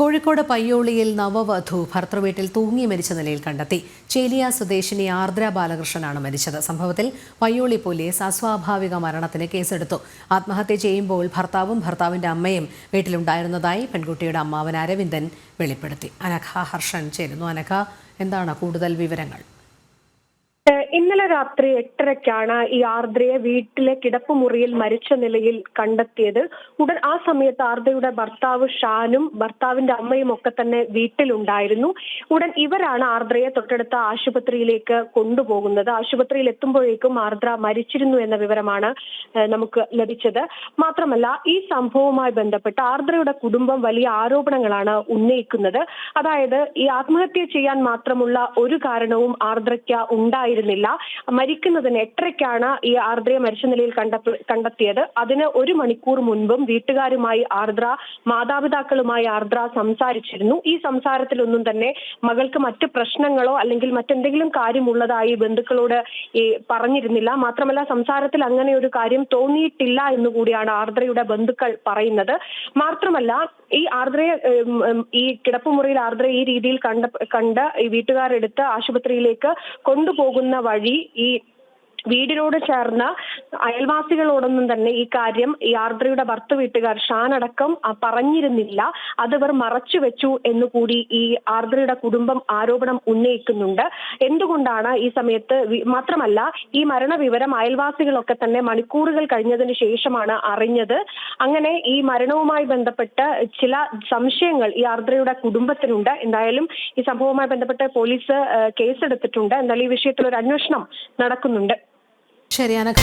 കോഴിക്കോട് പയ്യോളിയിൽ നവവധു ഭർത്തൃവീട്ടിൽ തൂങ്ങി മരിച്ച നിലയിൽ കണ്ടെത്തി. ചേലിയ സ്വദേശിനി ആർദ്ര ബാലകൃഷ്ണനാണ് മരിച്ചത്. സംഭവത്തിൽ പയ്യോളി പോലീസ് അസ്വാഭാവിക മരണത്തിന് കേസെടുത്തു. ആത്മഹത്യ ചെയ്യുമ്പോൾ ഭർത്താവും ഭർത്താവിന്റെ അമ്മയും വീട്ടിലുണ്ടായിരുന്നതായി പെൺകുട്ടിയുടെ അമ്മാവൻ അരവിന്ദൻ വെളിപ്പെടുത്തി. അനഘ ഹർഷൻ ചേരുന്നു. അനഘ എന്താണ് കൂടുതൽ വിവരങ്ങൾ? ഇന്നലെ രാത്രി എട്ടരയ്ക്കാണ് ഈ ആർദ്രയെ വീട്ടിലെ കിടപ്പുമുറിയിൽ മരിച്ച നിലയിൽ കണ്ടെത്തിയത്. ഉടൻ ആ സമയത്ത് ആർദ്രയുടെ ഭർത്താവ് ഷാനും ഭർത്താവിന്റെ അമ്മയും ഒക്കെ തന്നെ വീട്ടിലുണ്ടായിരുന്നു. ഉടൻ ഇവരാണ് ആർദ്രയെ തൊട്ടടുത്ത ആശുപത്രിയിലേക്ക് കൊണ്ടുപോകുന്നത്. ആശുപത്രിയിൽ എത്തുമ്പോഴേക്കും ആർദ്ര മരിച്ചിരുന്നു എന്ന വിവരമാണ് നമുക്ക് ലഭിച്ചത്. മാത്രമല്ല ഈ സംഭവവുമായി ബന്ധപ്പെട്ട് ആർദ്രയുടെ കുടുംബം വലിയ ആരോപണങ്ങളാണ് ഉന്നയിക്കുന്നത്. അതായത് ഈ ആത്മഹത്യ ചെയ്യാൻ മാത്രമുള്ള ഒരു കാരണവും ആർദ്രയ്ക്ക് ഉണ്ടായിരുന്നില്ല. മരിക്കുന്നതിന് എട്ടരയ്ക്കാണ് ഈ ആർദ്രയെ മരിച്ച നിലയിൽ കണ്ട കണ്ടെത്തിയത്. അതിന് ഒരു മണിക്കൂർ മുൻപും വീട്ടുകാരുമായി ആർദ്ര മാതാപിതാക്കളുമായി ആർദ്ര സംസാരിച്ചിരുന്നു. ഈ സംസാരത്തിലൊന്നും തന്നെ മകൾക്ക് മറ്റ് പ്രശ്നങ്ങളോ അല്ലെങ്കിൽ മറ്റെന്തെങ്കിലും കാര്യമുള്ളതായി ബന്ധുക്കളോട് ഈ പറഞ്ഞിരുന്നില്ല. മാത്രമല്ല സംസാരത്തിൽ അങ്ങനെ ഒരു കാര്യം തോന്നിയിട്ടില്ല എന്ന് കൂടിയാണ് ആർദ്രയുടെ ബന്ധുക്കൾ പറയുന്നത്. മാത്രമല്ല ഈ ആർദ്രയെ ഈ കിടപ്പുമുറിയിൽ ആർദ്ര ഈ രീതിയിൽ കണ്ട കണ്ട് ഈ വീട്ടുകാരെടുത്ത് ആശുപത്രിയിലേക്ക് കൊണ്ടുപോകുന്ന വഴി ഈ വീടിനോട് ചേർന്ന അയൽവാസികളോടൊന്നും തന്നെ ഈ കാര്യം ഈ ആർദ്രയുടെ ഭർത്ത വീട്ടുകാർ ആ, പറഞ്ഞിരുന്നില്ല. അതിവർ മറച്ചു വെച്ചു എന്ന് കൂടി ഈ ആർദ്രയുടെ കുടുംബം ആരോപണം ഉന്നയിക്കുന്നുണ്ട്. എന്തുകൊണ്ടാണ് ഈ സമയത്ത് മാത്രമല്ല ഈ മരണവിവരം അയൽവാസികളൊക്കെ തന്നെ മണിക്കൂറുകൾ കഴിഞ്ഞതിന് ശേഷമാണ് അറിഞ്ഞത്. അങ്ങനെ ഈ മരണവുമായി ബന്ധപ്പെട്ട് ചില സംശയങ്ങൾ ഈ ആർദ്രയുടെ കുടുംബത്തിനുണ്ട്. എന്തായാലും ഈ സംഭവവുമായി ബന്ധപ്പെട്ട് പോലീസ് കേസെടുത്തിട്ടുണ്ട്. എന്നാൽ ഈ വിഷയത്തിൽ ഒരു അന്വേഷണം നടക്കുന്നുണ്ട്. ശരി അനഘ